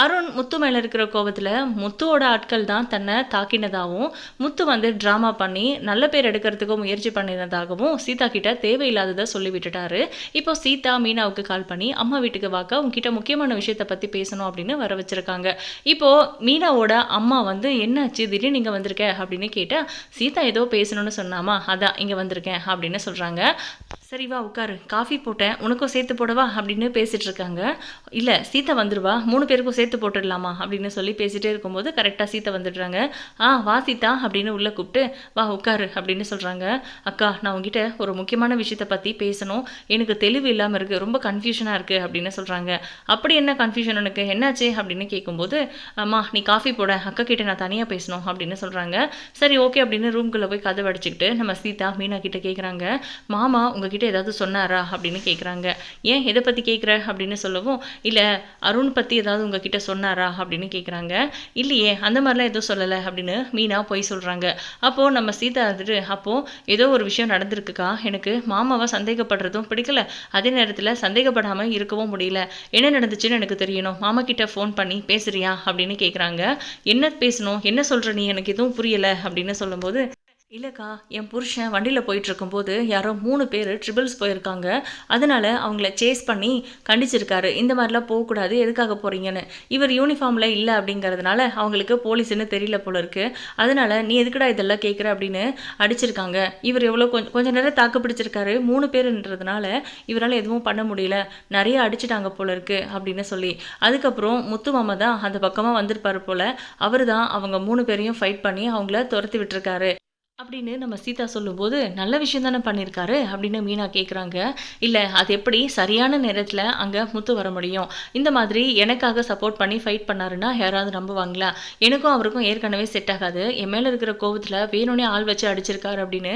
அருண் முத்து மேலே இருக்கிற கோபத்தில் முத்துவோட ஆட்கள் தான் தன்னை தாக்கினதாகவும் முத்து வந்து ட்ராமா பண்ணி நல்ல பேர் எடுக்கிறதுக்கு முயற்சி பண்ணினதாகவும் சீதா கிட்ட தேவையில்லாததை சொல்லி விட்டுட்டாரு. இப்போ சீதா மீனாவுக்கு கால் பண்ணி அம்மா வீட்டுக்கு வாக்க உங்ககிட்ட முக்கியமான விஷயத்தை பற்றி பேசணும் அப்படின்னு வர வச்சிருக்காங்க. இப்போ மீனாவோட அம்மா வந்து என்னாச்சு? திடீர்னு நீங்கள் வந்திருக்க? அப்படின்னு கேட்டால் சீதா ஏதோ பேசணும்னு சொன்னாமா? அதான் இங்கே வந்திருக்கேன் அப்படின்னு சொல்கிறாங்க சரி வா உட்காரு. காஃபி போட்டேன். உனக்கும் சேர்த்து போடவா? அப்படின்னு பேசிட்டு இருக்காங்க. இல்லை சீதா வந்துருவா. மூணு பேருக்கும் சேர்த்து போட்டுடலாமா அப்படின்னு சொல்லி பேசிட்டே இருக்கும்போது கரெக்டாக சீத்தை வந்துடுறாங்க. ஆ வா சீதா அப்படின்னு உள்ளே கூப்பிட்டு வா உட்காரு அப்படின்னு சொல்கிறாங்க அக்கா நான் உங்ககிட்ட ஒரு முக்கியமான விஷயத்தை பற்றி பேசணும். எனக்கு தெளிவு இல்லாமல் இருக்குது ரொம்ப கன்ஃபியூஷனாக இருக்குது அப்படின்னு சொல்கிறாங்க அப்படி என்ன கன்ஃபியூஷன் உனக்கு? என்னாச்சு? அப்படின்னு கேட்கும்போது அம்மா நீ காஃபி போட அக்கா கிட்ட நான் தனியாக பேசணும் அப்படின்னு சொல்கிறாங்க சரி ஓகே அப்படின்னு ரூம்குள்ளே போய் கதை அடிச்சுக்கிட்டு நம்ம சீதா மீனா கிட்ட கேட்குறாங்க மாமா உங்ககிட்ட ஏதாவது சொன்னாரா அப்படின்னு கேட்குறாங்க ஏன் எதை பற்றி கேட்குற அப்படின்னு சொல்லவும் இல்லை அருண் பற்றி ஏதாவது உங்ககிட்ட சொன்னாரா அப்படின்னு கேட்குறாங்க இல்லையே அந்த மாதிரிலாம் எதுவும் சொல்லலை அப்படின்னு மீனா போய் சொல்கிறாங்க அப்போது நம்ம சீதா வந்துட்டு அப்போது ஏதோ ஒரு விஷயம் நடந்திருக்குக்கா? எனக்கு மாமாவை சந்தேகப்படுறதும் பிடிக்கல. அதே நேரத்தில் சந்தேகப்படாமல் இருக்கவும் முடியல. என்ன நடந்துச்சுன்னு எனக்கு தெரியணும். மாமா கிட்ட ஃபோன் பண்ணி பேசுறியா அப்படின்னு கேட்குறாங்க என்ன பேசணும்? என்ன சொல்கிற நீ? எனக்கு எதுவும் புரியலை அப்படின்னு சொல்லும்போது இல்லைக்கா என் புருஷன் வண்டியில் போயிட்டுருக்கும்போது யாரோ மூணு பேர் ட்ரிபிள்ஸ் போயிருக்காங்க. அதனால் அவங்கள சேஸ் பண்ணி கண்டிச்சிருக்காரு. இந்த மாதிரிலாம் போகக்கூடாது எதுக்காக போகிறீங்கன்னு இவர் யூனிஃபார்மில் இல்லை அப்படிங்கிறதுனால அவங்களுக்கு போலீஸ்னு தெரியல போல இருக்குது அதனால் நீ எதுக்குடா இதெல்லாம் கேட்குற அப்படின்னு அடிச்சிருக்காங்க. இவர் எவ்வளோ கொஞ்சம் கொஞ்ச நேரம் தாக்கு பிடிச்சிருக்காரு. மூணு பேருன்றதுனால இவரால் எதுவும் பண்ண முடியல. நிறைய அடிச்சிட்டாங்க போல இருக்குது அப்படின்னு சொல்லி. அதுக்கப்புறம் முத்து மாமா தான் அந்த பக்கமாக வந்திருப்பாரு போல். அவர் தான் அவங்க மூணு பேரையும் ஃபைட் பண்ணி அவங்கள துரத்தி விட்டுருக்காரு. அப்படின்னு நம்ம சீதா சொல்லும்போது நல்ல விஷயம் தானே பண்ணியிருக்காரு அப்படின்னு மீனா கேட்குறாங்க இல்லை அது எப்படி? சரியான நேரத்தில் அங்கே முத்து வர முடியும். இந்த மாதிரி எனக்காக சப்போர்ட் பண்ணி ஃபைட் பண்ணாருன்னா யாராவது நம்புவாங்களா? எனக்கும் அவருக்கும் ஏற்கனவே செட் ஆகாது. என் மேலே இருக்கிற கோபத்தில் வேணும்னே ஆள் வச்சு அடிச்சிருக்காரு அப்படின்னு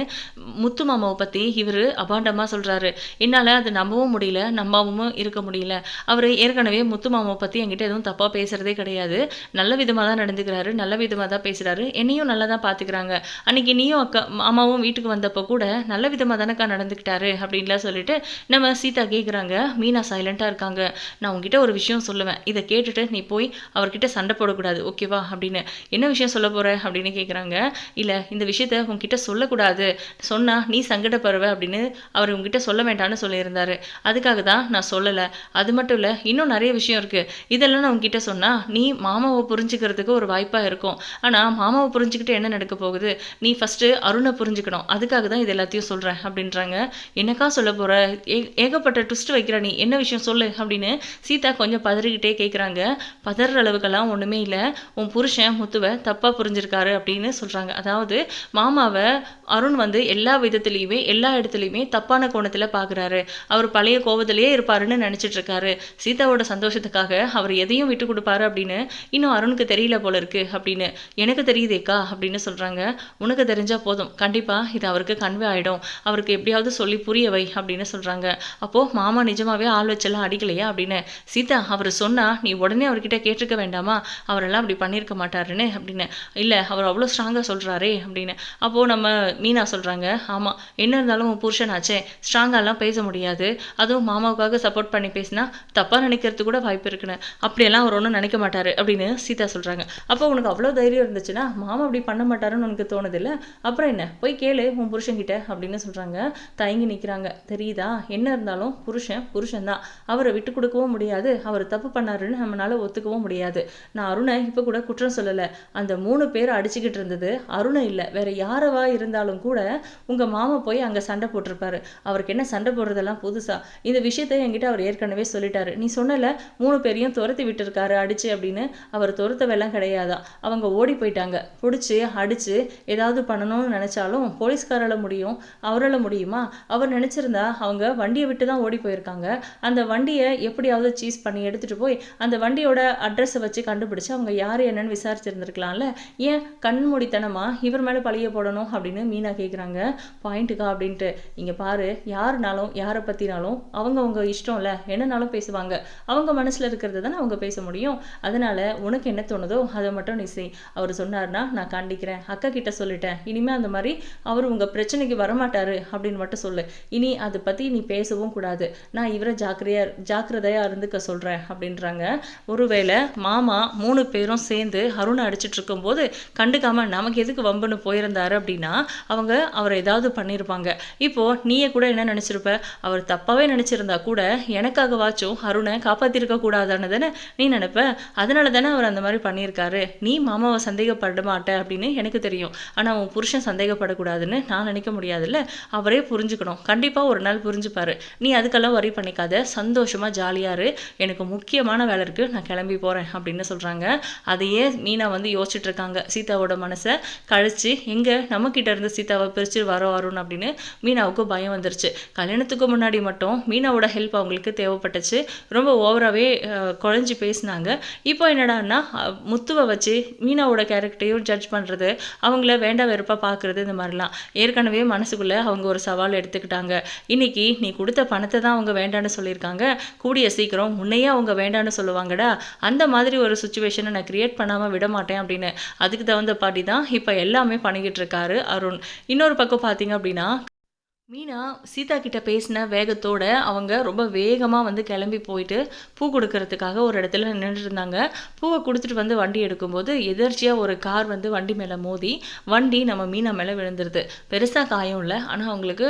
முத்து மாமாவை பற்றி இவர் அபாண்டமாக சொல்கிறாரு என்னால் அது நம்பவும் முடியல நம்பாவும் இருக்க முடியல. அவர் ஏற்கனவே முத்து மாமாவை பற்றி என்கிட்ட எதுவும் தப்பாக பேசுகிறதே கிடையாது. நல்ல விதமாக தான் நடந்துக்கிறாரு நல்ல விதமாக தான் பேசுகிறாரு என்னையும் நல்லா தான் பார்த்துக்கிறாங்க அன்னைக்கு நீயும் அக்கா மாமாவும் வீட்டுக்கு வந்தப்போ கூட நல்ல விதமாக தானக்கா நடந்துக்கிட்டாரு அப்படின்லாம் சொல்லிட்டு நம்ம சீதா கேட்குறாங்க மீனா சைலண்ட்டாக இருக்காங்க. நான் உங்ககிட்ட ஒரு விஷயம் சொல்லுவேன். இதை கேட்டுட்டு நீ போய் அவர்கிட்ட சண்டை போடக்கூடாது ஓகேவா அப்படின்னு. என்ன விஷயம் சொல்ல போகிற அப்படின்னு கேட்குறாங்க இல்லை இந்த விஷயத்த உங்ககிட்ட சொல்லக்கூடாது. சொன்னால் நீ சங்கடப்படுவ அப்படின்னு அவர் உங்ககிட்ட சொல்ல வேண்டாம்னு சொல்லியிருந்தாரு. அதுக்காக தான் நான் சொல்லலை. அது மட்டும் இல்லை இன்னும் நிறைய விஷயம் இருக்குது இதெல்லாம் நான் உங்ககிட்ட சொன்னால் நீ மாமாவை புரிஞ்சுக்கிறதுக்கு ஒரு வாய்ப்பாக இருக்கும். ஆனால் மாமாவை புரிஞ்சுக்கிட்டு என்ன நடக்க போகுது? நீ ஃபஸ்ட்டு அருணை புரிஞ்சுக்கணும். அதுக்காக தான் இது எல்லாத்தையும் சொல்கிறேன் அப்படின்றாங்க. என்னக்கா சொல்ல போகிற ஏ ஏகப்பட்ட ட்விஸ்ட் வைக்கிற நீ. என்ன விஷயம் சொல்லு அப்படின்னு சீதா கொஞ்சம் பதறிக்கிட்டே கேட்குறாங்க பதற அளவுக்கெல்லாம் ஒன்றுமே இல்லை. உன் புருஷன் முத்துவை தப்பாக புரிஞ்சிருக்காரு அப்படின்னு சொல்கிறாங்க அதாவது மாமாவை அருண் வந்து எல்லா விதத்துலேயுமே எல்லா இடத்துலையுமே தப்பான கோணத்தில் பார்க்குறாரு அவர் பழைய கோபத்திலேயே இருப்பாருன்னு நினச்சிட்டு இருக்காரு சீதாவோட சந்தோஷத்துக்காக அவர் எதையும் விட்டு கொடுப்பாரு அப்படின்னு இன்னும் அருணுக்கு தெரியல போல இருக்கு அப்படின்னு. எனக்கு தெரியுதேக்கா அப்படின்னு சொல்கிறாங்க உனக்கு தெரிஞ்சால் போதும். கண்டிப்பாக இது அவருக்கு கன்வே ஆகிடும் அவருக்கு எப்படியாவது சொல்லி புரிய வை அப்படின்னு சொல்கிறாங்க அப்போது மாமா நிஜமாகவே ஆள் வச்செல்லாம் அடிக்கலையா? அப்படின்னு. சீதா அவர் சொன்னால் நீ உடனே அவர்கிட்ட கேட்டிருக்க வேண்டாமா? அவரெல்லாம் அப்படி பண்ணியிருக்க மாட்டாருன்னு அப்படின்னு. இல்லை அவர் அவ்வளோ ஸ்ட்ராங்காக சொல்கிறாரே அப்படின்னு. அப்போது நம்ம மீனா சொல்கிறாங்க ஆமாம் என்ன இருந்தாலும் உன் புருஷனாச்சே ஸ்ட்ராங்காலாம் பேச முடியாது. அதுவும் மாமாவுக்காக சப்போர்ட் பண்ணி பேசினா தப்பாக நினைக்கிறது கூட வாய்ப்பு இருக்குன்னு. அப்படியெல்லாம் அவர் ஒன்றும் நினைக்க மாட்டார் அப்படின்னு சீதா சொல்கிறாங்க அப்போ உனக்கு அவ்வளோ தைரியம் இருந்துச்சுன்னா மாமா அப்படி பண்ண மாட்டாருன்னு உனக்கு தோணுதில்ல அப்புறம் என்ன? போய் கேளு உன் புருஷன்கிட்ட அப்படின்னு சொல்கிறாங்க தயங்கி நிற்கிறாங்க தெரியுதா? என்ன இருந்தாலும் புருஷன் புருஷன் தான் அவரை விட்டு கொடுக்கவும் முடியாது. அவர் தப்பு பண்ணாருன்னு நம்மளால ஒத்துக்கவும் முடியாது. நான் அருணை இப்போ கூட குற்றம் சொல்லலை. அந்த மூணு பேர் அடிச்சுக்கிட்டு இருந்தது அருணை இல்லை. வேற யாரவா இருந்தாலும் கூட உங்கள் மாமா போய் அங்கே சண்டை போட்டிருப்பாரு. அவருக்கு என்ன சண்டை போடுறதெல்லாம் புதுசா? இந்த விஷயத்தை என்கிட்ட அவர் ஏற்கனவே சொல்லிட்டாரு. நீ சொன்னல மூணு பேரையும் துரத்தி விட்டுருக்காரு அடிச்சு அப்படின்னு. அவர் துரத்தவெல்லாம் கிடையாதா? அவங்க ஓடி போயிட்டாங்க. பிடிச்சி அடிச்சு ஏதாவது பண்ணணும்னு நினச்சாலும் போலீஸ்காரால முடியும் அவரால் முடியுமா? அவர் நினச்சிருந்தா அவங்க வண்டியை விட்டு தான் ஓடி போயிருக்காங்க. அந்த வண்டியை எப்படியாவது சீஸ் பண்ணி எடுத்துகிட்டு போய் அந்த வண்டியோட அட்ரஸை வச்சு கண்டுபிடிச்சு அவங்க யார் என்னன்னு விசாரிச்சிருந்துருக்கலாம்ல? ஏன் கண்மூடித்தனமாக இவர் மேலே பழிய போடணும் அப்படின்னு மீனா கேட்குறாங்க பாயிண்ட்டுக்கா அப்படின்ட்டு. இங்கே பாரு யாருனாலும் யாரை பற்றினாலும் அவங்கவுங்க இஷ்டம்ல. இஷ்டம் இல்லை என்னனாலும் பேசுவாங்க. அவங்க மனசில் இருக்கிறது தானே அவங்க பேச முடியும். அதனால் உனக்கு என்ன தோணுதோ அதை மட்டும் நீ செய். அவர் சொன்னார்னா நான் கண்டிக்கிறேன் அக்கா கிட்ட சொல்லிட்டேன். இனிமேல் அந்த மாதிரி அவர் உங்கள் பிரச்சனைக்கு வரமாட்டார் அப்படின்னு மட்டும் சொல்லு. இனி அதை பற்றி நீ பேசவும் கூடாது. நான் இவரை ஜாக்கிரதையா ஜாக்கிரதையாக இருந்துக்க சொல்கிறேன் அப்படின்றாங்க. ஒருவேளை மாமா மூணு பேரும் சேர்ந்து அருணை அடிச்சிட்டு இருக்கும்போது கண்டுக்காமல் நமக்கு எதுக்கு வம்புன்னு போயிருந்தாரு அப்படின்னா அவங்க அவரை ஏதாவது பண்ணியிருப்பாங்க இப்போது நீயே கூட என்ன நினச்சிருப்ப? அவர் தப்பாகவே நினச்சிருந்தா கூட எனக்காகவாச்சும் அருணை காப்பாற்றிருக்க கூடாதான்னு தானே நீ நினப்ப? அதனால தானே அவர் அந்த மாதிரி பண்ணியிருக்காரு. நீ மாமாவை சந்தேகப்பட மாட்ட அப்படின்னு எனக்கு தெரியும். ஆனால் உன் புருஷன் சந்தேகப்படக்கூடாதுன்னு நான் நினைக்க முடியாதுல்ல? அவரே புரிஞ்சுக்கணும். கண்டிப்பாக ஒரு நாள் புரிஞ்சுப்பாரு. நீ அதுக்கெல்லாம் வரி பண்ணிக்காத. சந்தோஷமாக ஜாலியாக எனக்கு முக்கியமான வேலை இருக்குது நான் கிளம்பி போகிறேன் அப்படின்னு சொல்கிறாங்க அதையே மீனா வந்து யோசிச்சுட்டு இருக்காங்க சீதாவோட மனசை கழிச்சு எங்கே? நம்மக்கிட்ட இருந்து சீதாவை பிரித்து வர வரும்னு அப்படின்னு மீனாவுக்கு பயம் வந்துருச்சு. கல்யாணத்துக்கு முன்னாடி மட்டும் மீனாவோட ஹெல்ப் அவங்களுக்கு தேவைப்பட்டுச்சு. ரொம்ப ஓவராகவே குழஞ்சி பேசினாங்க. இப்போ என்னடான்னா முத்துவை வச்சு மீனாவோட கேரக்டரையும் ஜட்ஜ் பண்ணுறது அவங்கள வேண்டாம் வெறுப்பாக பார்க்குறது இந்த மாதிரிலாம். ஏற்கனவே மனசுக்குள்ளே அவங்க ஒரு சவால் எடுத்துக்கிட்டாங்க. இன்னைக்கு நீ கொடுத்த பணத்தை தான் அவங்க வேண்டான்னு சொல்லியிருக்காங்க. கூடிய சீக்கிரம் முன்னையே அவங்க வேண்டான்னு சொல்லுவாங்கடா. அந்த மாதிரி ஒரு சுச்சுவேஷனை நான் கிரியேட் பண்ணாமல் விட மாட்டேன் அப்படின்னு. அதுக்கு தகுந்த பாட்டி தான் இப்போ எல்லாமே பண்ணிக்கிட்டு இருக்காரு அருண். இன்னொரு பக்கம் பார்த்தீங்க அப்படின்னா மீனா சீதா கிட்ட பேசின வேகத்தோட அவங்க ரொம்ப வேகமாக வந்து கிளம்பி போயிட்டு பூ கொடுக்கறதுக்காக ஒரு இடத்துல நின்றுட்டு இருந்தாங்க. பூவை கொடுத்துட்டு வந்து வண்டி எடுக்கும்போது எதர்ச்சியாக ஒரு கார் வந்து வண்டி மேலே மோதி வண்டி நம்ம மீனா மேலே விழுந்துருது. பெருசாக காயம் இல்லை ஆனால் அவங்களுக்கு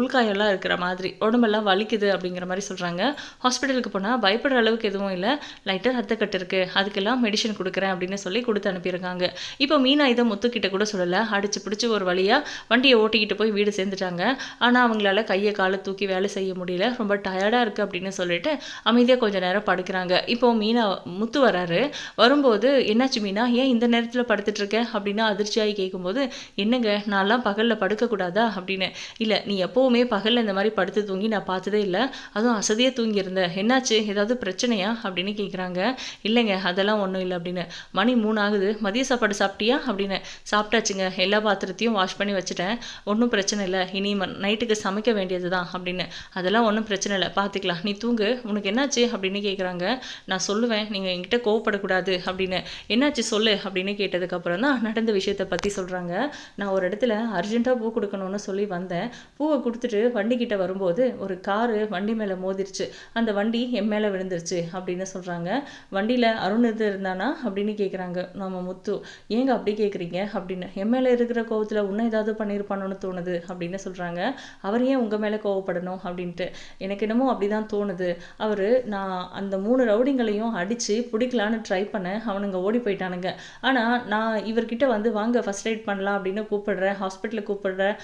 உள்காயம்லாம் இருக்கிற மாதிரி உடம்பெல்லாம் வலிக்குது அப்படிங்கிற மாதிரி சொல்கிறாங்க ஹாஸ்பிட்டலுக்கு போனால் பயப்படுற அளவுக்கு எதுவும் இல்லை. லைட்டாக ரத்தக்கட்டு இருக்குது அதுக்கெல்லாம் மெடிசன் கொடுக்குறேன் அப்படின்னு சொல்லி கொடுத்து அனுப்பியிருக்காங்க. இப்போ மீனா இதை முத்துக்கிட்ட கூட சொல்லலை. அடிச்சு பிடிச்சி ஒரு வழியாக வண்டியை ஓட்டிக்கிட்டு போய் வீடு சேர்ந்துட்டாங்க. ஆனால் அவங்களால கையை காலை தூக்கி வேலை செய்ய முடியல. ரொம்ப டயர்டாக இருக்குது அப்படின்னு சொல்லிட்டு அமைதியாக கொஞ்சம் நேரம் படுக்கிறாங்க. இப்போ மீனா முத்து வராரு வரும்போது என்னாச்சு மீனா? ஏன் இந்த நேரத்தில் படுத்துட்டு இருக்க? அப்படின்னு அதிர்ச்சியாகி கேட்கும்போது என்னங்க நான்லாம் பகலில் படுக்கக்கூடாதா அப்படின்னு. இல்லை நீ எப்போவுமே பகலில் இந்த மாதிரி படுத்து தூங்கி நான் பார்த்ததே இல்லை. அதுவும் அசதியாக தூங்கியிருந்தேன் என்னாச்சு? ஏதாவது பிரச்சனையா? அப்படின்னு கேட்குறாங்க இல்லைங்க அதெல்லாம் ஒன்றும் இல்லை அப்படின்னு. மணி மூணு ஆகுது மதிய சாப்பாடு சாப்பிட்டியா? அப்படின்னு. சாப்பிட்டாச்சுங்க. எல்லா பாத்திரத்தையும் வாஷ் பண்ணி வச்சுட்டேன். ஒன்றும் பிரச்சனை இல்லை. இனி நைட்டுக்கு சமைக்க வேண்டியது தான் அப்படின்னு. அதெல்லாம் ஒன்றும் பிரச்சனை இல்லை. பார்த்துக்கலாம் நீ தூங்கு. உனக்கு என்னாச்சு? அப்படின்னு கேட்குறாங்க நான் சொல்லுவேன். நீங்கள் என்கிட்ட கோவப்படக்கூடாது அப்படின்னு. என்னாச்சு சொல்லு அப்படின்னு கேட்டதுக்கப்புறம் தான் நடந்த விஷயத்தை பற்றி சொல்கிறாங்க நான் ஒரு இடத்துல அர்ஜென்ட்டாக பூ கொடுக்கணும்னு சொல்லி வந்தேன். பூவை கொடுத்துட்டு வண்டிக்கிட்ட வரும்போது ஒரு காரு வண்டி மேலே மோதிருச்சு. அந்த வண்டி என் மேலே விழுந்துருச்சு அப்படின்னு சொல்கிறாங்க வண்டியில் அருண் இது இருந்தானா அப்படின்னு கேட்குறாங்க நம்ம முத்து ஏங்க அப்படி கேட்குறீங்க அப்படின்னு. என் மேலே இருக்கிற கோவத்தில் இன்னும் ஏதாவது பண்ணியிருப்பானோன்னு தோணுது அப்படின்னு சொல்கிறாங்க அவர் ஏன் உங்கள் மேலே கோவப்படணும் அப்படின்ட்டு. எனக்கு என்னமோ அப்படி தான் தோணுது. அவர் நான் அந்த மூணு ரவுடிங்களையும் அடித்து பிடிக்கலான்னு ட்ரை பண்ணேன். அவனுங்க ஓடி போயிட்டானுங்க. ஆனால் நான் இவர்கிட்ட வந்து வாங்க ஃபர்ஸ்ட் எய்ட் பண்ணலாம் அப்படின்னு கூப்பிடுறேன். ஹாஸ்பிட்டலில் கூப்பிடுறேன்.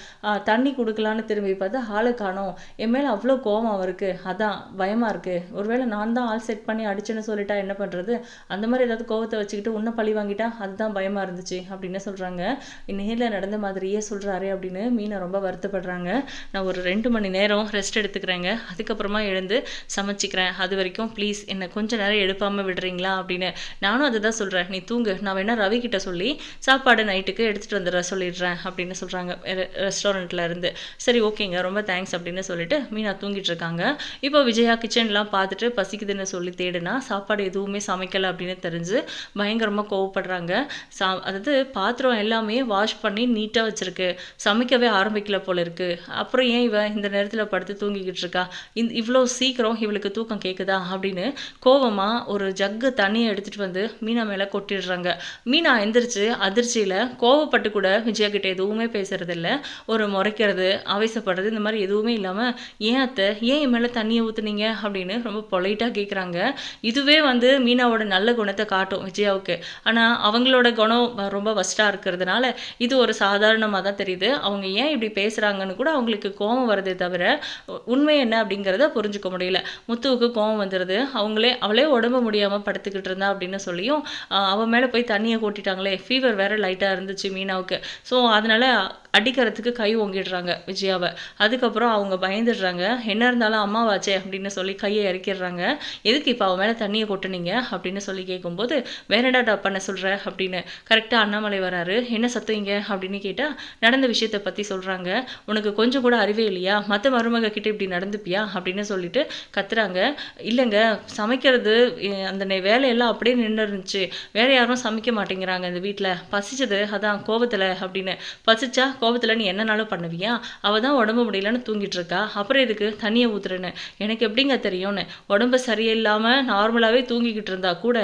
தண்ணி கொடுக்கலான்னு திரும்பி பார்த்தா ஆளை காணும். என் மேலே அவ்வளோ கோவம் அவருக்கு. அதான் பயமாக இருக்குது ஒருவேளை நான் தான் ஆள் செட் பண்ணி அடிச்சேன்னு சொல்லிட்டா என்ன பண்ணுறது அந்த மாதிரி ஏதாவது கோவத்தை வச்சுக்கிட்டு உன்னை பழி வாங்கிட்டா அதுதான் பயமாக இருந்துச்சு அப்படின்னு சொல்கிறாங்க நேரில் நடந்த மாதிரியே சொல்கிறாரு அப்படின்னு மீனை ரொம்ப வருத்தப்படுறாங்க. நான் ஒரு ரெண்டு மணி நேரம் ரெஸ்ட் எடுத்துக்கிறேங்க. அதுக்கப்புறமா எழுந்து சமைச்சிக்கிறேன். அது வரைக்கும் ப்ளீஸ் என்னை கொஞ்சம் நேரம் எழுப்பாமல் விடுறீங்களா அப்படின்னு. நானும் அதை தான் சொல்கிறேன் நீ தூங்கு. நான் வேணால் ரவி கிட்ட சொல்லி சாப்பாடு நைட்டுக்கு எடுத்துகிட்டு வந்துடுற சொல்லிடுறேன் அப்படின்னு சொல்கிறாங்க ரெஸ்டாரண்ட்டில் இருந்து. சரி ஓகேங்க. ரொம்ப தேங்க்ஸ் அப்படின்னு சொல்லிட்டு மீனா தூங்கிட்டு இருக்காங்க. இப்போ விஜயா கிச்சன்லாம் பார்த்துட்டு பசிக்குதுன்னு சொல்லி தேடுனா சாப்பாடு எதுவுமே சமைக்கலை அப்படின்னு தெரிஞ்சு பயங்கரமாக கோவப்படுறாங்க. சா அதாவது பாத்திரம் எல்லாமே வாஷ் பண்ணி நீட்டாக வச்சுருக்கு. சமைக்கவே ஆரம்பிக்கல போல இருக்குது அப்புறம் ஏன் இவன் இந்த நேரத்தில் படுத்து தூங்கிக்கிட்டு இருக்கா? இந்த இவ்வளோ சீக்கிரம் இவளுக்கு தூக்கம் கேட்குதா அப்படின்னு கோவமாக ஒரு ஜக்கு தண்ணியை எடுத்துகிட்டு வந்து மீனா மேலே கொட்டிடுறாங்க. மீனா எந்திரிச்சு அதிர்ச்சியில் கோவப்பட்டு கூட விஜயா கிட்ட எதுவுமே பேசுறதில்ல. ஒரு முறைக்கிறது ஆவேசப்படுறது இந்த மாதிரி எதுவுமே இல்லாமல் ஏன் அத்தை? ஏன் என் மேலே தண்ணியை ஊற்றுனீங்க அப்படின்னு ரொம்ப பொலைட்டாக கேட்குறாங்க இதுவே வந்து மீனாவோட நல்ல குணத்தை காட்டும் விஜயாவுக்கு. ஆனால் அவங்களோட குணம் ரொம்ப வஸ்ட்டாக இருக்கிறதுனால இது ஒரு சாதாரணமாக தான் தெரியுது. அவங்க ஏன் இப்படி பேசுகிறாங்கன்னு கூட அவங்களுக்கு கோபம் வருதே தவிர உண்மை என்ன அப்படிங்கிறத புரிஞ்சுக்க முடியல. முத்துவுக்கு கோபம் வந்துடுது அவங்களே அவளே உடம்பு முடியாமல் படுத்துக்கிட்டு இருந்தா அப்படின்னு சொல்லியும் அவன் மேலே போய் தண்ணியை கொட்டிட்டாங்களே. ஃபீவர் வேற லைட்டாக இருந்துச்சு மீனாவுக்கு. ஸோ அதனால அடிக்கிறதுக்கு கை ஓங்கிடுறாங்க விஜயாவை. அதுக்கப்புறம் அவங்க பயந்துடுறாங்க. என்ன இருந்தாலும் அம்மாவாச்சே அப்படின்னு சொல்லி கையை இறக்கிடுறாங்க. எதுக்கு இப்போ அவன் மேலே தண்ணியை கொட்டுனீங்க? அப்படின்னு சொல்லி கேட்கும்போது வேறடா பண்ண சொல்கிற அப்படின்னு. கரெக்டாக அண்ணாமலை வராரு. என்ன சத்துவீங்க அப்படின்னு கேட்டால் நடந்த விஷயத்தை பற்றி சொல்கிறாங்க உனக்கு கொஞ்சம் கூட அறிவே இல்லையா? மற்ற மருமக கிட்ட இப்படி நடந்துப்பியா? அப்படின்னு சொல்லிட்டு கத்துறாங்க. இல்லைங்க சமைக்கிறது அந்த வேலையெல்லாம் அப்படியே நின்று இருந்துச்சு வேற யாரும் சமைக்க மாட்டேங்கிறாங்க இந்த வீட்டில் பசிச்சது அதான் கோவத்தில் அப்படின்னு. பசிச்சா கோபத்தில் நீ என்னனாலும் பண்ணுவியா? அவள் தான் உடம்பு முடியலன்னு தூங்கிட்டு இருக்கா அப்புறம் எதுக்கு? தண்ணியை ஊத்துறேன்னு. எனக்கு எப்படிங்க தெரியும்னு? உடம்பு சரியில்லாமல் நார்மலாகவே தூங்கிக்கிட்டு இருந்தா கூட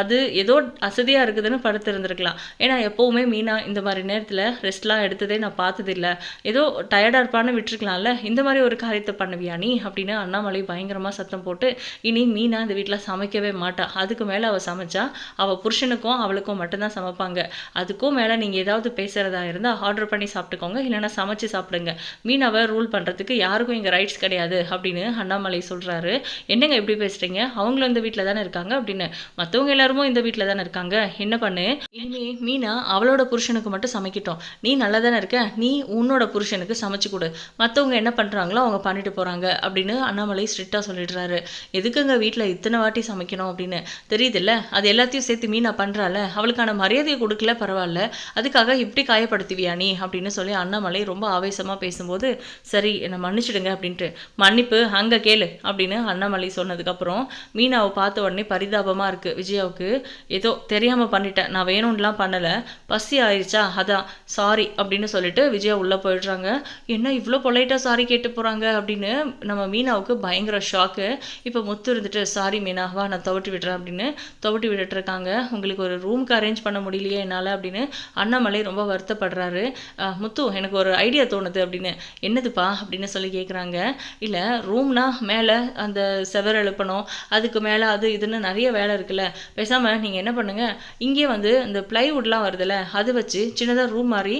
அது ஏதோ அசதியாக இருக்குதுன்னு படுத்து இருந்திருக்கலாம் ஏன்னா எப்போவுமே மீனா இந்த மாதிரி நேரத்தில் ரெஸ்ட்லாம் எடுத்ததே நான் பார்த்ததில்ல. ஏதோ டயர்டாக இருப்பான்னு விட்டுருக்கலாம்ல. இந்த மாதிரி ஒரு காரியத்தை பண்ணுவியா நீ? அப்படின்னு அண்ணாமலை பயங்கரமாக சத்தம் போட்டு இனி மீனா இந்த வீட்டில் சமைக்கவே மாட்டா. அதுக்கு மேலே அவள் சமைச்சா அவள் புருஷனுக்கும் அவளுக்கும் மட்டும்தான் சமைப்பாங்க. அதுக்கும் மேலே நீங்கள் ஏதாவது பேசுகிறதா இருந்தால் ஆர்டர் பண்ணி சாப்பிட்டுக்கோங்க இல்லைன்னா சமைச்சு சாப்பிடுங்க. மீனவை ரூல் பண்ணுறதுக்கு யாருக்கும் இங்கே ரைட்ஸ் கிடையாது அப்படின்னு அண்ணாமலை சொல்கிறாரு என்னங்க எப்படி பேசுகிறீங்க அவங்களும் இந்த வீட்டில் தானே இருக்காங்க அப்படின்னு. மற்றவங்க எல்லாருமே இந்த வீட்டில் தானே இருக்காங்க. என்ன பண்ணு? இனிமே மீனா அவளோட புருஷனுக்கு மட்டும் சமைக்கட்டும். நீ நல்லா தானே இருக்க. நீ உன்னோட புருஷனுக்கு சமைச்சு கொடு. மற்றவங்க என்ன பண்ணுறாங்களோ அவங்க பண்ணிட்டு போகிறாங்க அப்படின்னு அண்ணாமலை ஸ்ட்ரிக்டாக சொல்லிடுறாரு. எதுக்குங்க வீட்டில் இத்தனை வாட்டி சமைக்கணும் அப்படின்னு. தெரியுதுல்ல? அது எல்லாத்தையும் சேர்த்து மீனா பண்ணுறால அவளுக்கான மரியாதையை கொடுக்கல பரவாயில்ல. அதுக்காக இப்படி காயப்படுத்துவியா நீ அப்படின்னு சொல்லி அண்ணாமலை ரொம்ப ஆவேசமாக பேசும்போது சரி என்னை மன்னிச்சிடுங்க அப்படின்ட்டு. மன்னிப்பு அங்கே கேளு அப்படின்னு அண்ணாமலை சொன்னதுக்கப்புறம் மீனாவை பார்த்த உடனே பரிதாபமாக இருக்குது விஜயாவுக்கு ஏதோ தெரியாமல் பண்ணிட்டேன். நான் வேணும்லாம் பண்ணலை. பசி ஆயிடுச்சா அதான். சாரி அப்படின்னு சொல்லிட்டு விஜயா உள்ளே போயிடுறாங்க. என்ன இவ்வளோ பொலைட்டாக சாரி கேட்டு போகிறாங்க அப்படின்னு நம்ம மீனாவுக்கு பயங்கர ஷாக்கு இப்போ முத்து இருந்துட்டு சாரி மீனாவா நான் துவட்டி விடுறேன் அப்படின்னு துவட்டி விட்டுட்டு இருக்காங்க உங்களுக்கு ஒரு ரூம்க்கு அரேஞ்ச் பண்ண முடியலையே என்னால் அப்படின்னு அண்ணாமலை ரொம்ப வருத்தப்படுறாரு. முத்து எனக்கு ஒரு ஐடியா தோணுது அப்படின்னு. என்னதுப்பா அப்படின்னு சொல்லி கேட்குறாங்க இல்லை ரூம்னா மேலே அந்த செவர் எழுப்பணும் அதுக்கு மேலே அது இதுன்னு நிறைய வேலை இருக்குல்ல. பேசாமல் நீங்கள் என்ன பண்ணுங்கள் இங்கே வந்து இந்த ப்ளைவுட்லாம் வருதுல்ல அது வச்சு சின்னதாக ரூம் மாதிரி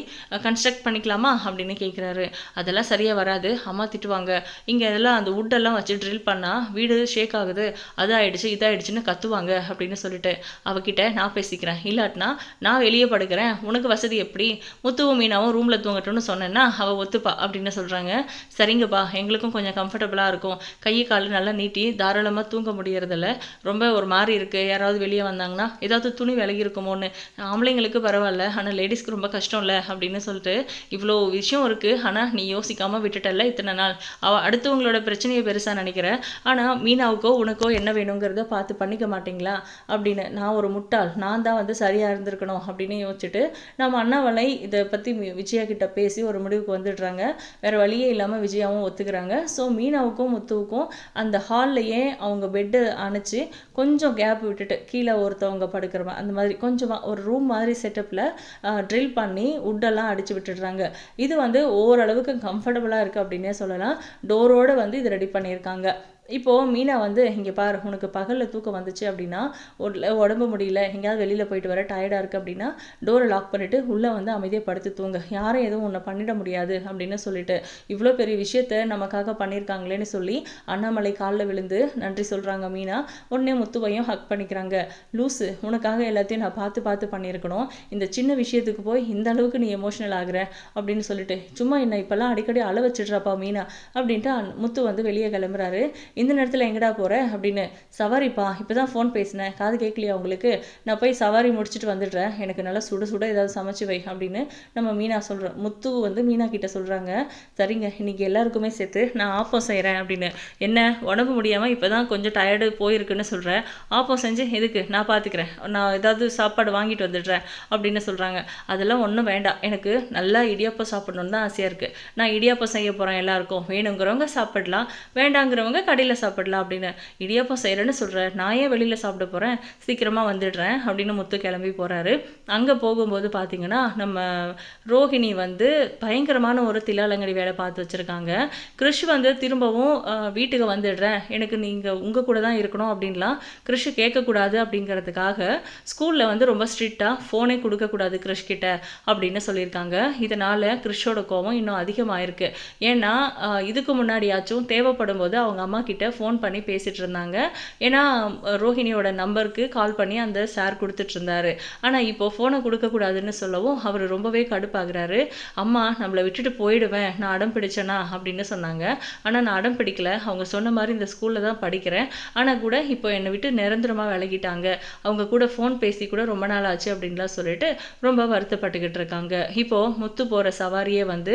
கன்ஸ்ட்ரக்ட் பண்ணிக்கலாமா அப்படின்னு கேட்குறாரு அதெல்லாம் சரியாக வராது அம்மா திட்டுவாங்க. இங்கே இதெல்லாம் அந்த வுட்டெல்லாம் வச்சு ட்ரில் பண்ணால் வீடு ஷேக் ஆகுது அதாயிடுச்சு இதாயிடுச்சுன்னு கத்துவாங்க அப்படின்னு சொல்லிட்டு. அவகிட்ட நான் பேசிக்கிறேன். இல்லாட்டினா நான் வெளியே படுக்கிறேன். உனக்கு வசதி எப்படி? முத்துவும் மீனாவும் ரூமில் தூங்கட்டும்னு சொன்னேன்னா அவள் ஒத்துப்பா அப்படின்னு சொல்கிறாங்க சரிங்கப்பா எங்களுக்கும் கொஞ்சம் கம்ஃபர்டபுளாக இருக்கும். கை கால் நல்லா நீட்டி தாராளமாக தூங்க முடியறதில்ல. ரொம்ப ஒரு மாதிரி இருக்குது யாராவது வெளியே வந்தாங்கன்னா ஏதாவது துணி விலகி இருக்குமோன்னு ஆம்பளைங்களுக்கு பரவாயில்ல. ஆனால் லேடிஸ்க்கு ரொம்ப கஷ்டம் இல்லை அப்படின்னு சொல்லிட்டு இவ்வளோ விஷயம் இருக்குது ஆனால் நீ யோசிக்காமல் விட்டுட்டல இத்தனை நாள். அவள் அடுத்தவங்களோட பிரச்சனையை பெருசாக நினைக்கிற. ஆனால் மீனாவுக்கோ உனக்கோ என்ன வேணுங்கிறத பார்த்து பண்ணிக்க மாட்டிங்களா? அப்படின்னு நான் ஒரு முட்டாள். நான் தான் வந்து சரியாக இருந்திருக்கணும் அப்படின்னு யோசிச்சுட்டு நம்ம அண்ணாவளை இதை பற்றி விஜய் கிட்ட பேசி ஒரு முடிவுக்கு வந்துடுறாங்க. வேறு வழியே இல்லாமல் விஜயாவும் ஒத்துக்கிறாங்க. ஸோ மீனாவுக்கும் முத்துவுக்கும் அந்த ஹால்லையே அவங்க பெட்டு அணைச்சி கொஞ்சம் கேப் விட்டுட்டு கீழே ஒருத்தவங்க படுக்கிற மாதிரி அந்த மாதிரி கொஞ்சமாக ஒரு ரூம் மாதிரி செட்டப்பில் ட்ரில் பண்ணி உட்டெல்லாம் அடிச்சு விட்டுடுறாங்க. இது வந்து ஓரளவுக்கு கம்ஃபர்டபுளாக இருக்குது அப்படின்னே சொல்லலாம். டோரோடு வந்து இது ரெடி பண்ணியிருக்காங்க. இப்போது மீனா வந்து இங்கே பாரு உனக்கு பகலில் தூக்கம் வந்துச்சு அப்படின்னா உடல- உடம்பு முடியல எங்கேயாவது வெளியில் போயிட்டு வர டயர்டாக இருக்குது அப்படின்னா டோரை லாக் பண்ணிவிட்டு உள்ளே வந்து அமைதியாக படுத்து தூங்க. யாரும் எதுவும் உன்னை பண்ணிட முடியாது அப்படின்னு சொல்லிட்டு. இவ்வளோ பெரிய விஷயத்த நமக்காக பண்ணியிருக்காங்களேன்னு சொல்லி அண்ணாமலை காலில் விழுந்து நன்றி சொல்கிறாங்க மீனா. உடனே முத்துவையும் ஹக் பண்ணிக்கிறாங்க. லூசு உனக்காக எல்லாத்தையும் நான் பார்த்து பார்த்து பண்ணியிருக்கணும். இந்த சின்ன விஷயத்துக்கு போய் இந்த அளவுக்கு நீ எமோஷனல் ஆகுற அப்படின்னு சொல்லிட்டு. சும்மா என்ன இப்போல்லாம் அடிக்கடி அள வச்சிடுறாப்பா மீனா அப்படின்ட்டு முத்து வந்து வெளியே கிளம்புறாரு. இந்த நேரத்தில் எங்கடா போகிற அப்படின்னு சவாரிப்பா இப்போ தான் ஃபோன் பேசினேன். காது கேட்கலையா உங்களுக்கு? நான் போய் சவாரி முடிச்சுட்டு வந்துடுறேன். எனக்கு நல்லா சுட சுட ஏதாவது சமைச்சு வை அப்படின்னு நம்ம மீனா சொல்கிறோம் முத்து வந்து மீனா கிட்ட சொல்கிறாங்க சரிங்க இன்னைக்கு எல்லாருக்குமே சேர்த்து நான் ஆப்பம் செய்கிறேன் அப்படின்னு. என்ன உடம்பு முடியாமல் இப்போ தான் கொஞ்சம் டயர்டு போயிருக்குன்னு சொல்கிறேன் ஆப்பம் செஞ்சு எதுக்கு? நான் பார்த்துக்கிறேன் நான் ஏதாவது சாப்பாடு வாங்கிட்டு வந்துடுறேன் அப்படின்னு சொல்கிறாங்க அதெல்லாம் ஒன்றும் வேண்டாம். எனக்கு நல்லா இடியாப்பம் சாப்பிடணுன்னு தான் ஆசையாக இருக்குது நான் இடியாப்பம் செய்ய போகிறேன் எல்லாருக்கும். வேணுங்கிறவங்க சாப்பிடலாம். வேண்டாங்கிறவங்க கடையில் சாப்பிடலாம் அப்படின்னு. இடியாப்பம் செய்கிறேன்னு சொல்கிறேன் நான் ஏன் வெளியில் சாப்பிட போகிறேன் சீக்கிரமாக வந்துடுறேன் அப்படின்னு முத்து கிளம்பி போகிறாரு அங்கே போகும்போது பார்த்தீங்கன்னா நம்ம ரோஹிணி வந்து பயங்கரமான ஒரு தில்லாலங்கடி வேலை பார்த்து வச்சுருக்காங்க. கிருஷ் வந்து திரும்பவும் வீட்டுக்கு வந்துடுறேன். எனக்கு நீங்கள் உங்கள் கூட தான் இருக்கணும் அப்படின்லாம் கிருஷ் கேட்கக்கூடாது அப்படிங்கிறதுக்காக ஸ்கூலில் வந்து ரொம்ப ஸ்ட்ரிக்டாக ஃபோனே கொடுக்கக்கூடாது கிருஷ் கிட்ட அப்படின்னு சொல்லியிருக்காங்க. இதனால் கிருஷோட கோபம் இன்னும் அதிகமாயிருக்கு. ஏன்னா இதுக்கு முன்னாடியாச்சும் தேவைப்படும் போது அவங்க அம்மா கிட்ட கிட்ட ஃபோன் பண்ணி பேசிகிட்டு இருந்தாங்க ஏன்னா ரோஹிணியோட நம்பருக்கு கால் பண்ணி அந்த சார் கொடுத்துட்டு இருந்தாரு ஆனால் இப்போ ஃபோனை கொடுக்கக்கூடாதுன்னு சொல்லவும் அவர் ரொம்பவே கடுப்பாகிறாரு. அம்மா நம்மளை விட்டுட்டு போயிடுவேன். நான் அடம் பிடிச்சேனா? அப்படின்னு சொன்னாங்க. ஆனால் நான் அடம் பிடிக்கல. அவங்க சொன்ன மாதிரி இந்த ஸ்கூலில் தான் படிக்கிறேன். ஆனால் கூட இப்போ என்னை விட்டு நிரந்தரமாக விலகிட்டாங்க. அவங்க கூட ஃபோன் பேசி கூட ரொம்ப நாள் ஆச்சு அப்படின்லாம் சொல்லிட்டு ரொம்ப வருத்தப்பட்டுக்கிட்டு இருக்காங்க. இப்போது முத்து போகிற சவாரியே வந்து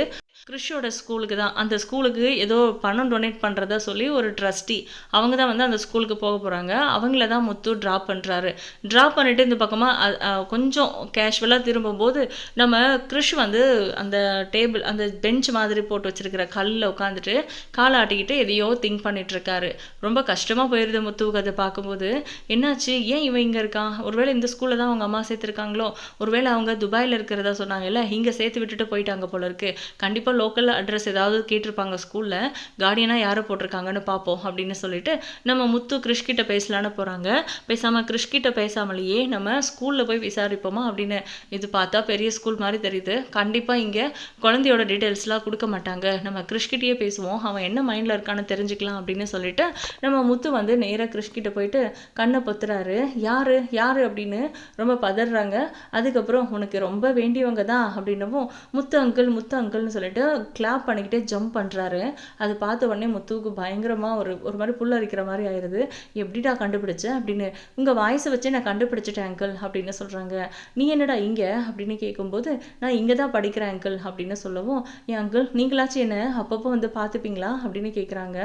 கிறிஷோட ஸ்கூலுக்கு தான். அந்த ஸ்கூலுக்கு ஏதோ பணம் டொனேட் பண்ணுறதா சொல்லி ஒரு ட்ரஸ்டி அவங்க தான் வந்து அந்த ஸ்கூலுக்கு போக போகிறாங்க அவங்கள தான் முத்து ட்ராப் பண்ணுறாரு ட்ராப் பண்ணிவிட்டு இந்த பக்கமாக கொஞ்சம் கேஷுவலாக திரும்பும்போது நம்ம கிறிஷ் வந்து அந்த டேபிள் அந்த பெஞ்ச் மாதிரி போட்டு வச்சிருக்கிற கல்லில் உட்காந்துட்டு காலை ஆட்டிக்கிட்டு எதையோ திங்க் பண்ணிட்டு இருக்காரு. ரொம்ப கஷ்டமாக போயிடுது முத்துவுக்கு அதை பார்க்கும்போது. என்னாச்சு? ஏன் இவன் இங்கே இருக்கான்? ஒருவேளை இந்த ஸ்கூலில் தான் அவங்க அம்மா சேர்த்துருக்காங்களோ? ஒருவேளை அவங்க துபாயில் இருக்கிறதா சொன்னாங்கல்ல? இங்கே சேர்த்து விட்டுட்டு போயிட்டாங்க போல இருக்கு. கண்டிப்பாக லோக்கல் அட்ரஸ் ஏதாவது கேட்டிருப்பாங்க ஸ்கூலில் கார்டியனாக யாரை போட்டிருக்காங்கன்னு பார்ப்போம் அப்படின்னு சொல்லிட்டு நம்ம முத்து கிறிஷ்கிட்ட பேசலான்னு போகிறாங்க பேசாமல் கிறிஷ்கிட்ட பேசாமலேயே நம்ம ஸ்கூலில் போய் விசாரிப்போமா அப்படின்னு இது பார்த்தா பெரிய ஸ்கூல் மாதிரி தெரியுது. கண்டிப்பாக இங்கே குழந்தையோட டீட்டெயில்ஸ்லாம் கொடுக்க மாட்டாங்க. நம்ம கிறிஷ்கிட்டயே பேசுவோம். அவன் என்ன மைண்டில் இருக்கான்னு தெரிஞ்சுக்கலாம் அப்படின்னு சொல்லிட்டு நம்ம முத்து வந்து நேராக கிறிஷ்கிட்ட போயிட்டு கண்ணை பொத்துறாரு. யார்? யார்? அப்படின்னு ரொம்ப பதறாங்க. அதுக்கப்புறம் உனக்கு ரொம்ப வேண்டியவங்க தான் அப்படின்னவும் முத்து அங்கிள் முத்து அங்கிள்னு சொல்லிட்டு கிளாப் பண்ணிக்கிட்டே ஜம்ப் பண்ணுறாரு அது பார்த்த உடனே முத்துவுக்கு பயங்கரமாக ஒரு ஒரு மாதிரி புல் அரிக்கிற மாதிரி ஆயிடுது எப்படிடா கண்டுபிடிச்ச? அப்படின்னு உங்கள் வாய்ஸை வச்சே நான் கண்டுபிடிச்சிட்டேன் அங்கிள் அப்படின்னு சொல்கிறாங்க நீ என்னடா இங்கே? அப்படின்னு கேட்கும்போது நான் இங்கே தான் படிக்கிறேன் அங்கிள் அப்படின்னு சொல்லவும் என் அங்கிள் நீங்களாச்சும் என்ன? அப்பப்போ வந்து பார்த்துப்பீங்களா? அப்படின்னு கேட்குறாங்க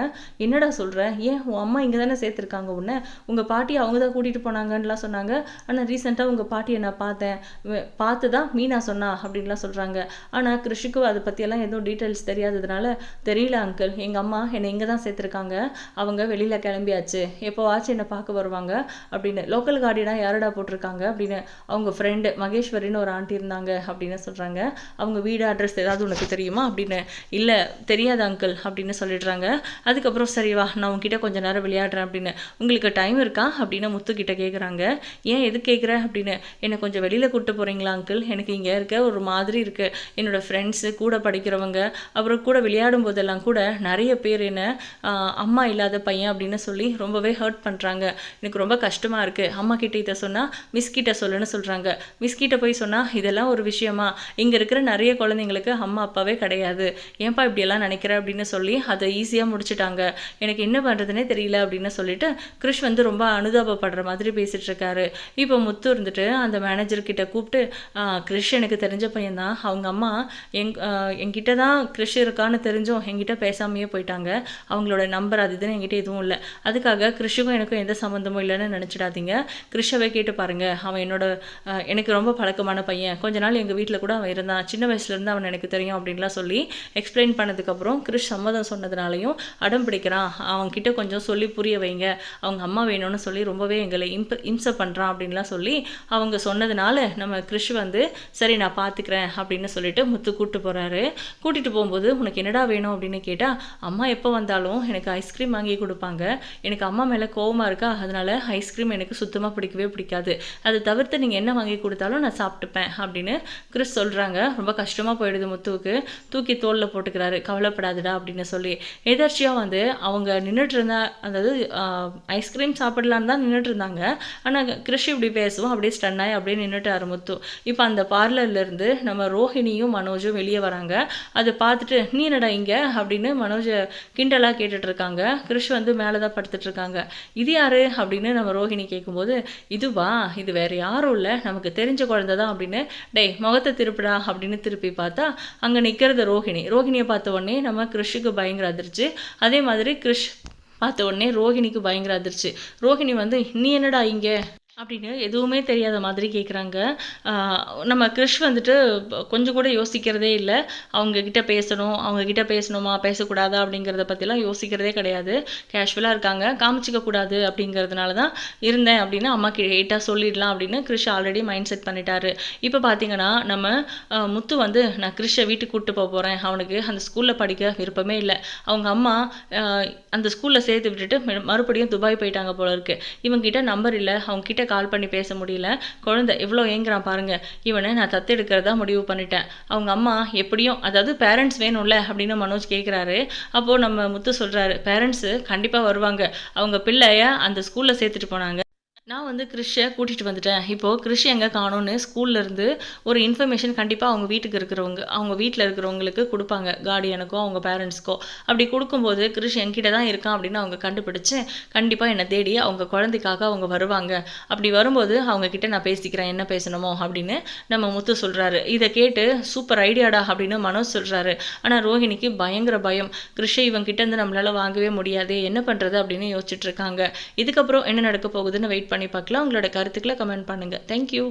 என்னடா சொல்கிற ஏன் உன் அம்மா இங்கே தானே சேர்த்துருக்காங்க உன்னை? உங்கள் பாட்டி அவங்க தான் கூட்டிகிட்டு போனாங்கன்னுலாம் சொன்னாங்க. ஆனால் ரீசெண்டாக உங்கள் பாட்டியை நான் பார்த்தேன். பார்த்து தான் மீனா சொன்னா அப்படின்லாம் சொல்கிறாங்க ஆனால் கிருஷிக்கு அதை பற்றியெல்லாம் எதுவும் டீட்டெயில்ஸ் தெரியாததுனால தெரியல அங்கிள் எங்கள் அம்மா என்னை இங்கே தான் சேர்த்துருக்காங்க. அவங்க வெளியில் கிளம்பியாச்சு. எப்போவாச்சும் என்னை பார்க்க வருவாங்க அப்படின்னு. லோக்கல் கார்டியனாக யாரடா போட்டிருக்காங்க அப்படின்னு அவங்க ஃப்ரெண்டு மகேஸ்வரின்னு ஒரு ஆண்டி இருந்தாங்க அப்படின்னு சொல்கிறாங்க அவங்க வீடு அட்ரஸ் ஏதாவது உனக்கு தெரியுமா அப்படின்னு. இல்லை தெரியாது அங்கிள் அப்படின்னு சொல்லிடுறாங்க. அதுக்கப்புறம் சரி வா நான் உங்ககிட்ட கொஞ்சம் நேரம் விளையாடுறேன் அப்படின்னு. உங்களுக்கு டைம் இருக்கா? அப்படின்னு முத்துக்கிட்ட கேட்குறாங்க ஏன் எது கேட்குற அப்படின்னு. என்னை கொஞ்சம் வெளியில் கூப்பிட்டு போகிறீங்களா அங்கிள் எனக்கு இங்கே இருக்க ஒரு மாதிரி இருக்குது என்னோடய ஃப்ரெண்ட்ஸு கூட படிக்கிறவங்க அப்புறம் கூட விளையாடும் போதெல்லாம் கூட நிறைய பேர் என்ன அம்மா இல்லாத பையன் அப்படின்னு சொல்லி ரொம்பவே ஹர்ட் பண்ணுறாங்க எனக்கு ரொம்ப கஷ்டமாக இருக்குது அம்மா கிட்ட இதை சொன்னால் மிஸ் கிட்ட சொல்லுன்னு சொல்கிறாங்க மிஸ் கிட்ட போய் சொன்னால் இதெல்லாம் ஒரு விஷயமா? இங்கே இருக்கிற நிறைய குழந்தைங்களுக்கு அம்மா அப்பாவே கிடையாது. ஏன்பா இப்படியெல்லாம் நினைக்கிற? அப்படின்னு சொல்லி அதை ஈஸியாக முடிச்சிட்டாங்க. எனக்கு என்ன பண்ணுறதுனே தெரியல அப்படின்னு சொல்லிட்டு கிருஷ் வந்து ரொம்ப அனுதாபப்படுற மாதிரி பேசிகிட்டு இருக்காரு. இப்போ முத்து இருந்துட்டு அந்த மேனேஜர்கிட்ட கூப்பிட்டு கிருஷ் எனக்கு தெரிஞ்ச பையன்தான். அவங்க அம்மா எங் ஆ, என்கிட்ட தான் கிருஷ் இருக்கான்னு தெரிஞ்சும் என்கிட்ட பேசாமையே போயிட்டாங்க. அவங்களோட நம்பர் அது இதுன்னு என்கிட்ட எதுவும் இல்லை. அதுக்காக கிருஷுக்கும் எனக்கும் எந்த சம்மந்தமும் இல்லைன்னு நினச்சிடாதீங்க. கிருஷவை கேட்டு பாருங்கள் அவன் என்னோட எனக்கு ரொம்ப பழக்கமான பையன். கொஞ்ச நாள் எங்கள் வீட்டில் கூட அவன் இருந்தான். சின்ன வயசுலேருந்து அவன் எனக்கு தெரியும் அப்படின்லாம் சொல்லி எக்ஸ்பிளைன் பண்ணதுக்கப்புறம் கிருஷ் சம்மதம் சொன்னதுனாலையும் அடம் பிடிக்கிறான். அவன்கிட்ட கொஞ்சம் சொல்லி புரிய வைங்க. அவங்க அம்மா வேணும்னு சொல்லி ரொம்பவே எங்களை இம்ப இம்சை பண்ணுறான் அப்படின்லாம் சொல்லி அவங்க சொன்னதுனால நம்ம கிருஷ் வந்து சரி நான் பார்த்துக்கிறேன் அப்படின்னு சொல்லிட்டு முத்து கூப்பிட்டு போகிறாரு கூட்டிகிட்டு போகும்போது உனக்கு என்னடா வேணும்? அப்படின்னு கேட்டால் அம்மா எப்போ வந்தாலும் எனக்கு ஐஸ்கிரீம் வாங்கி கொடுப்பாங்க. எனக்கு அம்மா மேலே கோவமாக இருக்கா? அதனால ஐஸ்கிரீம் எனக்கு சுத்தமாக பிடிக்கவே பிடிக்காது. அதை தவிர்த்து நீங்கள் என்ன வாங்கி கொடுத்தாலும் நான் சாப்பிட்டுப்பேன் அப்படின்னு கிறிஸ் சொல்கிறாங்க ரொம்ப கஷ்டமாக போயிடுது முத்துவுக்கு. தூக்கி தோலில் போட்டுக்கிறாரு. கவலைப்படாதடா அப்படின்னு சொல்லி. எதர்ச்சியாக வந்து அவங்க நின்றுட்டு இருந்தா அதாவது ஐஸ்கிரீம் சாப்பிடலான்னு தான் நின்றுட்டு இருந்தாங்க. ஆனால் கிருஷி இப்படி பேசுவோம் அப்படியே ஸ்டன் ஆகி அப்படியே நின்றுட்டாரு முத்து. இப்போ அந்த பார்லர்லேருந்து நம்ம ரோஹிணியும் மனோஜும் வெளியே வராங்க. அதை பார்த்துட்டு நீ என்னடா இங்கே? அப்படின்னு மனோஜை கிண்டலாக கேட்டுட்ருக்காங்க. கிருஷ் வந்து மேலே தான் படுத்துட்ருக்காங்க. இது யார்? அப்படின்னு நம்ம ரோஹிணி கேட்கும்போது இதுவா? இது வேறு யாரும் இல்லை. நமக்கு தெரிஞ்ச குழந்தை தான் அப்படின்னு டேய் முகத்தை திருப்புடா. அப்படின்னு திருப்பி பார்த்தா அங்கே நிற்கிறது ரோஹிணி. ரோஹிணியை பார்த்த உடனே நம்ம கிருஷுக்கு பயங்கர அதிர்ச்சி. அதே மாதிரி கிருஷ் பார்த்த உடனே ரோஹிணிக்கு பயங்கர அதிர்ச்சி. ரோஹிணி வந்து நீ என்னடா இங்கே? அப்படின்னு எதுவுமே தெரியாத மாதிரி கேட்குறாங்க நம்ம கிறிஷ் வந்துட்டு கொஞ்சம் கூட யோசிக்கிறதே இல்லை. அவங்கக்கிட்ட பேசணும் அவங்கக்கிட்ட பேசணுமா பேசக்கூடாதா அப்படிங்கிறத பற்றிலாம் யோசிக்கிறதே கிடையாது. கேஷுவலாக இருக்காங்க. காமிச்சிக்க கூடாது அப்படிங்கிறதுனால தான் இருந்தேன் அப்படின்னு அம்மா கேட்டால் சொல்லிடலாம் அப்படின்னு கிறிஷ் ஆல்ரெடி மைண்ட் செட் பண்ணிட்டாரு. இப்போ பார்த்தீங்கன்னா நம்ம முத்து வந்து நான் கிறிஷை வீட்டுக்கு கூப்பிட்டு போக போகிறேன் அவனுக்கு அந்த ஸ்கூலில் படிக்க விருப்பமே இல்லை. அவங்க அம்மா அந்த ஸ்கூலில் சேர்த்து விட்டுட்டு மறுபடியும் துபாய் போயிட்டாங்க போல இருக்கு. இவங்ககிட்ட நம்பர் இல்லை. அவங்க கிட்ட கால் பண்ணி பேச முடியல. குழந்தை இவ்வளோ ஏங்குறான் பாருங்க. இவனை நான் தத்தெடுக்கிறதா முடிவு பண்ணிட்டேன். அவங்க அம்மா எப்படியும் அதாவது பேரண்ட்ஸ் வேணும்ல அப்படின்னு மனோஜ் கேட்குறாரு அப்போது நம்ம முத்து சொல்கிறாரு பேரண்ட்ஸு கண்டிப்பாக வருவாங்க. அவங்க பிள்ளைய அந்த ஸ்கூலில் சேர்த்துட்டு போனாங்க. நான் வந்து கிறிஷை கூட்டிகிட்டு வந்துட்டேன். இப்போது கிறிஷ் எங்கே காணோன்னு ஸ்கூல்லேருந்து ஒரு இன்ஃபர்மேஷன் கண்டிப்பாக அவங்க வீட்டுக்கு இருக்கிறவங்க அவங்க வீட்டில் இருக்கிறவங்களுக்கு கொடுப்பாங்க. கார்டியனுக்கோ அவங்க பேரண்ட்ஸ்க்கோ அப்படி கொடுக்கும்போது கிறிஷ் என்கிட்ட தான் இருக்கான் அப்படின்னு அவங்க கண்டுபிடிச்சு கண்டிப்பாக என்னை தேடி அவங்க குழந்தைக்காக அவங்க வருவாங்க. அப்படி வரும்போது அவங்கக்கிட்ட நான் பேசிக்கிறேன் என்ன பேசணுமோ அப்படின்னு நம்ம முத்து சொல்கிறாரு இதை கேட்டு சூப்பர் ஐடியாடா அப்படின்னு மனோஜ் சொல்கிறாரு ஆனால் ரோஹிணிக்கு பயங்கர பயம். கிறிஷை இவங்ககிட்ட இருந்து நம்மளால் வாங்கவே முடியாது என்ன பண்ணுறது அப்படின்னு யோசிச்சுட்டு இருக்காங்க. இதுக்கப்புறம் என்ன நடக்க போகுதுன்னு வெயிட் பண்ணி பார்க்கலாம். உங்களோட கருத்துக்களை கமெண்ட் பண்ணுங்கள் தேங்க்யூ